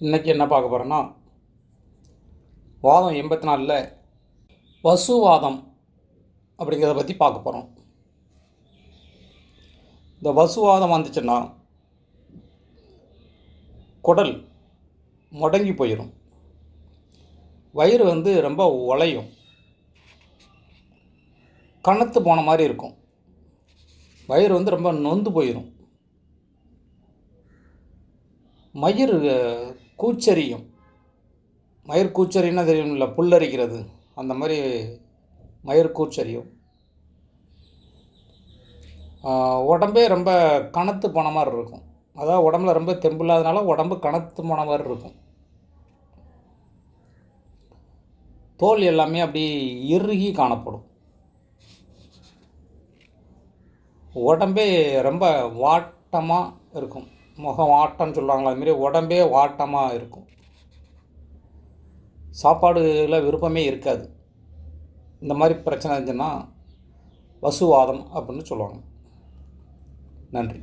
இன்றைக்கி என்ன பார்க்க போகிறோன்னா வாதம் எண்பத்தி நாலில் வசுவாதம் அப்படிங்கிறத பற்றி பார்க்க போகிறோம் இந்த வசுவாதம் வந்துச்சுன்னா குடல் முடங்கி போயிடும் வயிறு வந்து ரொம்ப உழையும் கணத்து போன மாதிரி இருக்கும். வயிறு வந்து ரொம்ப நொந்து போயிடும் மயிர் கூச்சரியும் மயிர் கூச்சரின்னா தெரியும்ல புல்லரிக்கிறது. அந்த மாதிரி மயிர் கூச்சரியும் உடம்பே ரொம்ப கணத்து போன மாதிரி இருக்கும். அதாவது உடம்புல ரொம்ப தெம்பு இல்லாதனால உடம்பு கணத்து போன மாதிரி இருக்கும். தோல் எல்லாமே அப்படி இறுகி காணப்படும். உடம்பே ரொம்ப வாட்டமாக இருக்கும். முகம் ஆட்டம்னு சொல்லுவாங்களா அதுமாரி உடம்பே வாட்டமாக இருக்கும். சாப்பாடுல விருப்பமே இருக்காது. இந்த மாதிரி பிரச்சனை இருந்துச்சுன்னா வசுவாதம் அப்படின்னு சொல்லுவாங்க. நன்றி.